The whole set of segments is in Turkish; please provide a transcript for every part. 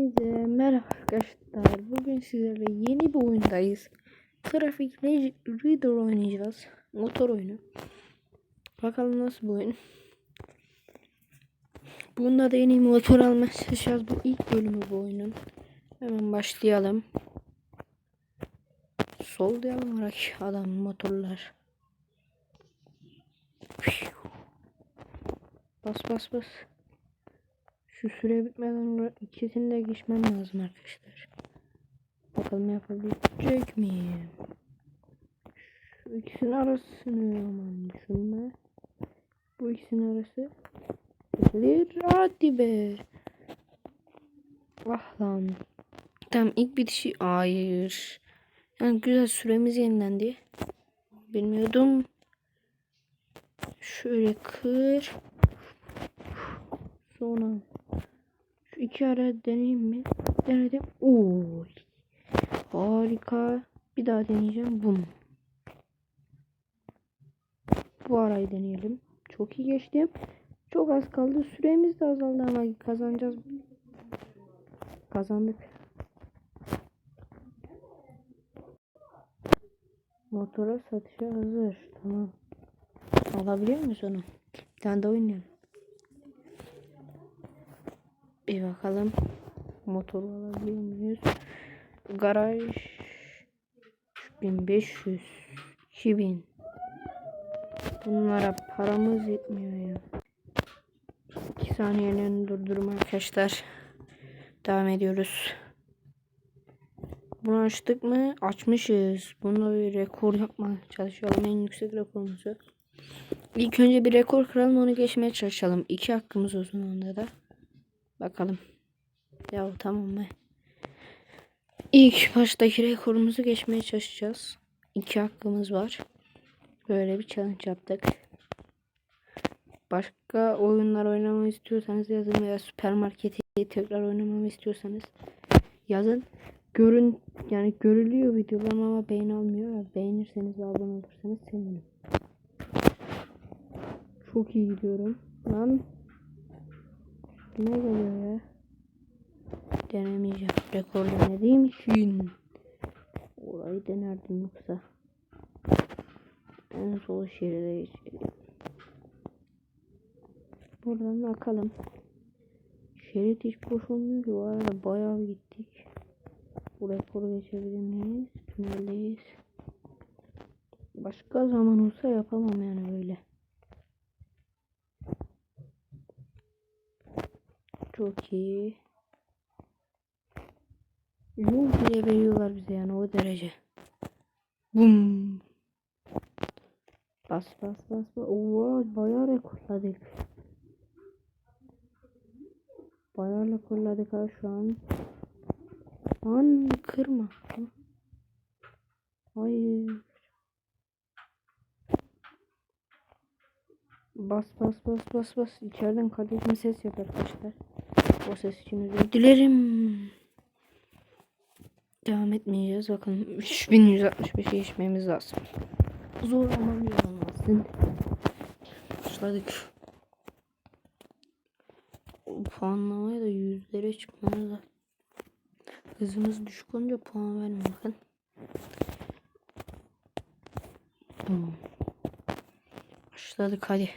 Hepinize merhaba arkadaşlar. Bugün sizlerle yeni bir oyundayız. Trafik Reader oynayacağız. Motor oyunu. Bakalım nasıl bir oyun. Bunda da yeni motor almaya çalışacağız. Bu ilk bölümü bu oyunun. Hemen başlayalım. Sol diyelim olarak adam motorlar. Bas bas bas. Şu süre bitmeden ikisini de geçmem lazım arkadaşlar. Bakalım yapabilecek miyim? Şu ikisinin arasını aman düşünme. Bu ikisinin arası. Gelir. Hadi be. Ah lan. Tamam ilk bitişi. Hayır. Yani güzel süremiz yenilendi. Bilmiyordum. Şöyle kır. Sonra iki ara deneyeyim mi? Denedim. Oo. Harika. Bir daha deneyeceğim. Bum. Bu arayı deneyelim. Çok iyi geçtim. Çok az kaldı. Süremiz de azaldı ama kazanacağız. Kazandık. Motora satışa hazır. Tamam. Alabiliyor muyuz onu? Bir tane de oynayalım. Bir bakalım. Motor alabiliyor muyuz? Garaj 1500 2000 Bunlara paramız yetmiyor ya. 2 saniyenin durdurma arkadaşlar. Devam ediyoruz. Bunu açtık mı? Açmışız. Bununla bir rekor yapma çalışalım. En yüksek rekorumuzu. İlk önce bir rekor kıralım onu geçmeye çalışalım. İki hakkımız uzun anda da. Bakalım. Ya tamam mı? İlk baştaki rekorumuzu geçmeye çalışacağız. İki hakkımız var. Böyle bir challenge yaptık. Başka oyunlar oynamamı istiyorsanız yazın veya süpermarketi tekrar oynamamı istiyorsanız yazın. Görün yani görülüyor videolarım ama beğeni almıyor. Beğenirseniz ve abone olursanız sevinirim. Çok iyi gidiyorum. Lan ne geliyor ya? Denemeyeceğim. Rekor denediğim için. Orayı denerdim yoksa. En sol şeride geçelim. Buradan bakalım. Şerit hiç boş olmuyor ki. Bu arada bayağı gittik. Bu rekoru geçebilir miyiz? Tüneldeyiz. Başka zaman olsa yapamam yani böyle. Çok iyi. Yol bile veriyorlar bize yani o derece. Bum. Bas bas bas bas. Oo bayağı rekorladık. Bayağı rekorladık ha şu an. Lan kırma. Hayır. Bas bas bas bas bas. İçeriden kardeşim ses yapar arkadaşlar. O ses için özür dilerim. Devam etmeyeceğiz. Bakın 3165 geçmemiz lazım. Zor ama bir olmasın. Başladık. Puanlamaya da yüzlere çıkmamız lazım. Hızımız düşük olunca puan vermiyor bakın. Hmm. Başladık hadi.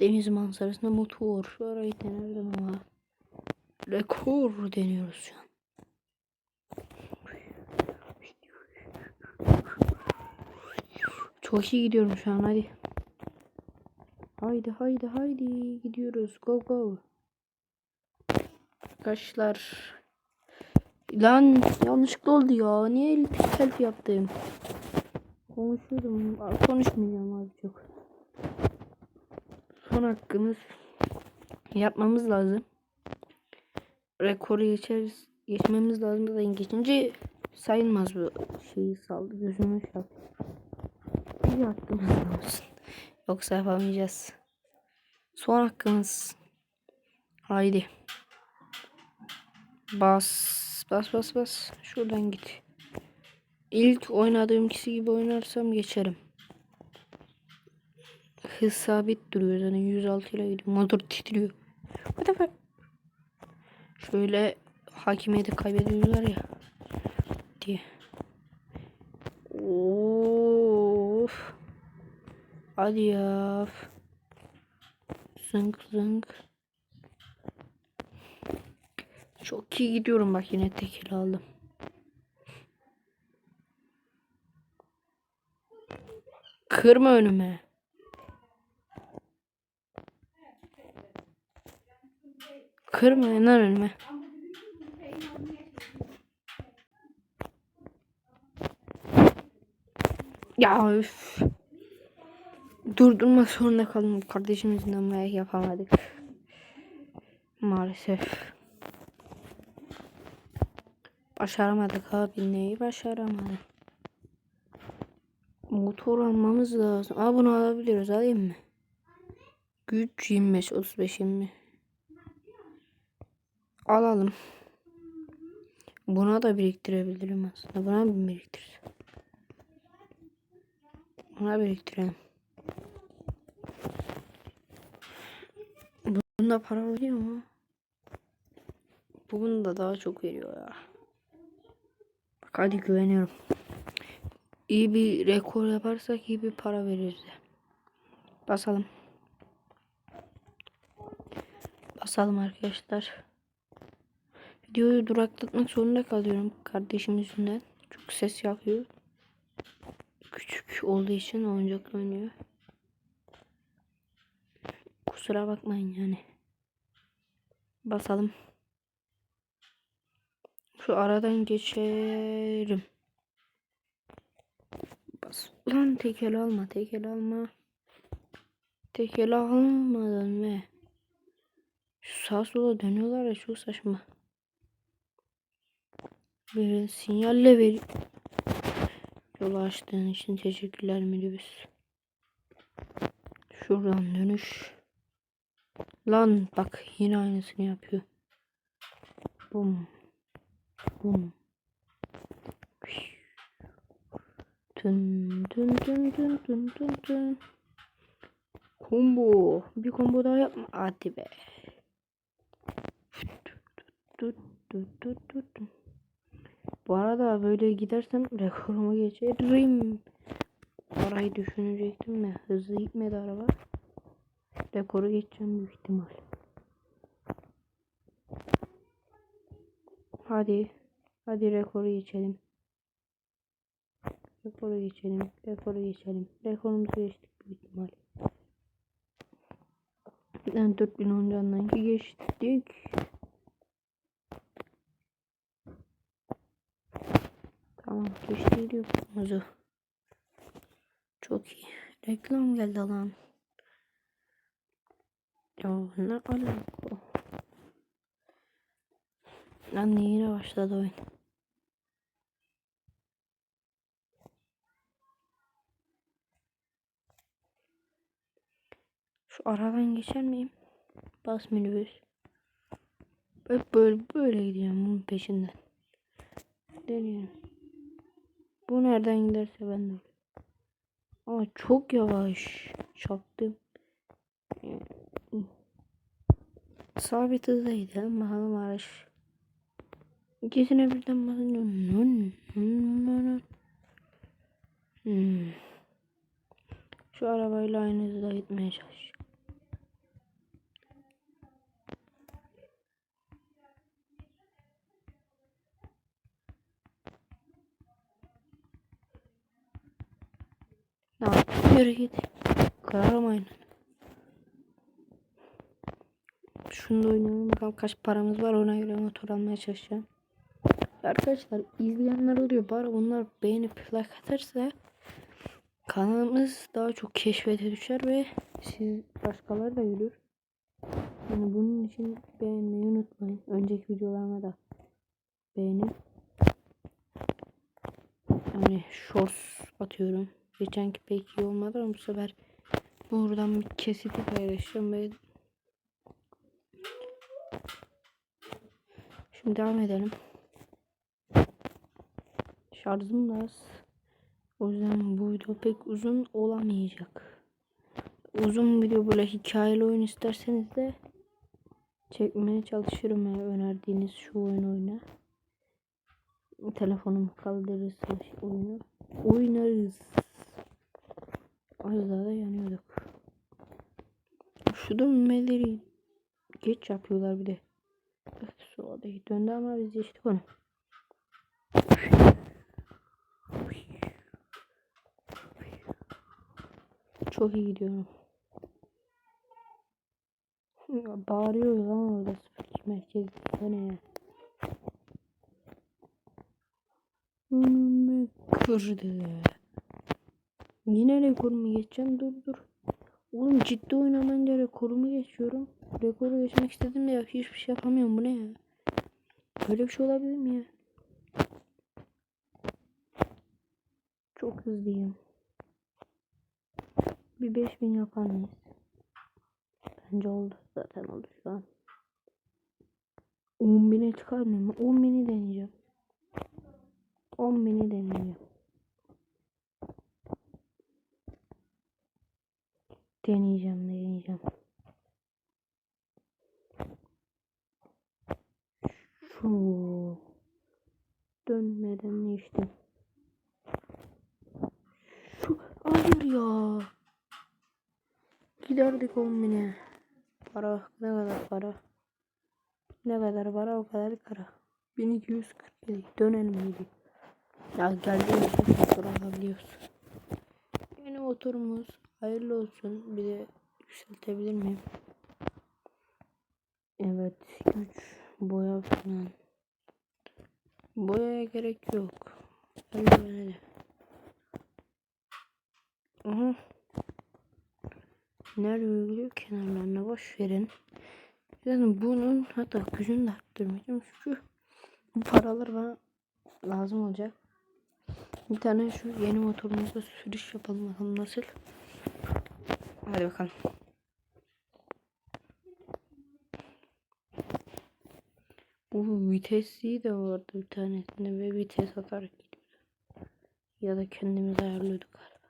Deniz manzarasında motor. Şu arayı denerdim ama. Rekor deniyoruz şu an. Çok iyi gidiyorum şu an hadi. Haydi haydi haydi gidiyoruz. Go go. Arkadaşlar. Lan yanlışlıkla oldu ya. Niye el yaptım? Konuşuyordum. Konuşmayacağım abi çok. Son hakkımız yapmamız lazım. Rekoru geçeriz. Geçmemiz lazım da geçince sayılmaz bu şeyi saldı. Gözümü şap. Bir hakkımız olsun. Yoksa yapamayacağız. Son hakkımız. Haydi. Bas. Bas bas bas. Şuradan git. İlk oynadığım kişi gibi oynarsam geçerim. Hız sabit duruyor zaten 106 ile gidiyor. Motor titriyor. What the Şöyle hakimiyeti kaybediyorlar ya diye. Of. Hadi ya. Zınk zınk. Çok iyi gidiyorum bak yine tekil aldım. Kırma önüme. Kırma lan önüme. Ya üf. Durdurmak zorunda kaldım. Kardeşimizin ama yapamadık. Maalesef. Başaramadık abi. Neyi başaramadık? Motor almamız lazım. Aa bunu alabiliriz. Alayım mı? Güç 25, 35, 20. Alalım. Buna da biriktirebilirim aslında. Buna mı biriktiririz? Buna biriktirelim. Bunda para veriyor mu? Bunun da daha çok veriyor ya. Bak hadi güveniyorum. İyi bir rekor yaparsak iyi bir para veririz. Basalım. Basalım arkadaşlar. Videoyu duraklatmak zorunda kalıyorum kardeşim yüzünden. Çok ses yapıyor. Küçük olduğu için oyuncak oynuyor. Kusura bakmayın yani. Basalım. Şu aradan geçerim. Bas. Lan tekel alma, tekel alma. Tekel almadan ve şu sağa sola dönüyorlar ya çok saçma. Bir sinyalle ver. Yolu açtığın için teşekkürler minibüs. Şuradan dönüş. Lan bak yine aynısını yapıyor. Bum. Bum. Tın tın tın tın tın tın tın. Combo. Bir combo daha yapma. Hadi be. Tut tut tut tut. Bu arada böyle gidersem rekorumu geçerim. Orayı düşünecektim de hızlı gitmedi araba. Rekoru geçeceğim büyük ihtimal. Hadi. Hadi rekoru geçelim. Rekoru geçelim. Rekoru geçelim. Rekorumuzu geçtik büyük ihtimal. Yani 4010 candan geçtik. Tamam geçti diyorumuzu. Çok iyi. Reklam geldi lan. Ya ne alaka? Lan yine başladı oyun. Şu aradan geçer miyim? Bas minibüs. Hep böyle böyle gideceğim bunun peşinden. Deniyorum. Bu nereden giderse ben de. Ama çok yavaş. Çaktım. Sabit hızdaydı. Bakalım araç. İkisine birden basınca. Hmm. Şu arabayla aynı hızda gitmeye çalışacağım. Ya yürü git. Kırarım aynen. Şunu da oynayalım bakalım kaç paramız var ona göre motor almaya çalışacağım. Arkadaşlar izleyenler oluyor bari onlar beğenip like atarsa kanalımız daha çok keşfete düşer ve siz başkaları da görür. Yani bunun için beğenmeyi unutmayın. Önceki videolarıma da beğenin. Yani shorts atıyorum. Geçenki pek iyi olmadı ama bu sefer buradan bir kesiti paylaşacağım ve Şimdi devam edelim. Şarjım da az. O yüzden bu video pek uzun olamayacak. Uzun video böyle hikayeli oyun isterseniz de çekmeye çalışırım ya önerdiğiniz şu oyun oyna. Telefonumu kaldırırsa oyunu oynarız. Daha da yanıyorduk. Şu dönmeleri geç yapıyorlar bir de. Sola da döndü ama biz geçtik onu. Çok iyi gidiyorum. Bağırıyor lan orada sıfır merkez. Bu ne ya? Önümü kırdı. Yine rekorumu geçeceğim. Dur dur. Oğlum ciddi oynamayınca rekorumu geçiyorum. Rekoru geçmek istedim ya hiçbir şey yapamıyorum. Bu ne ya? Böyle bir şey olabilir mi ya? Çok hızlıyım. Bir 5000 yapar mıyız? Bence oldu. Zaten oldu şu an. 10.000'e çıkar mıyım? 10.000'i deneyeceğim. 10.000'i deneyeceğim. Deneyeceğim, deneyeceğim. Şu dönmeden geçtim. Şu hayır ya. Giderdik 10 bine. Para ne kadar para? Ne kadar para o kadar para. 1247 dönelim miydi? Ya geldiğimiz motor alabiliyoruz. Yeni motorumuz hayırlı olsun. Bir de yükseltebilir miyim? Evet güç boya falan. Boyaya gerek yok. Eldivene. Aha. Nerede uyguluyor? Kenarlarına boş verin. Yani bunun hatta gücünü de arttırmayacağım. Şu bu paralar bana lazım olacak. Bir tane şu yeni motorumuzda sürüş yapalım bakalım nasıl. Hadi bakalım. Bu vitesli de vardı bir tanesinde ve vites atarak gidiyordu. Ya da kendimiz ayarlıyorduk galiba.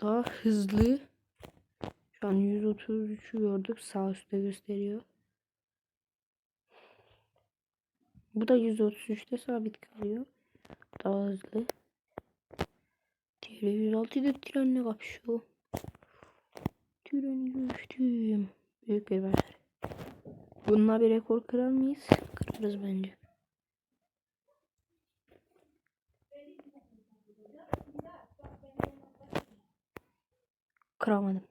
Daha hızlı. Şu an 133'ü gördük. Sağ üstte gösteriyor. Bu da 133'te sabit kalıyor. Daha hızlı. Diğeri 106'da trenle kapışıyor. Treni düştüm. Büyük bir başarı. Bununla bir rekor kırar mıyız? Kırarız bence. Kıramadım.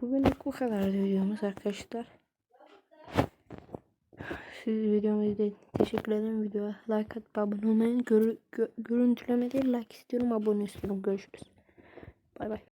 Bugünlük bu kadar videomuz arkadaşlar. Siz videomu için teşekkür ederim. Videoya like atıp abone olmayı, gör, gö, görüntüleme değil like istiyorum, abone istiyorum. Görüşürüz. Bay bay.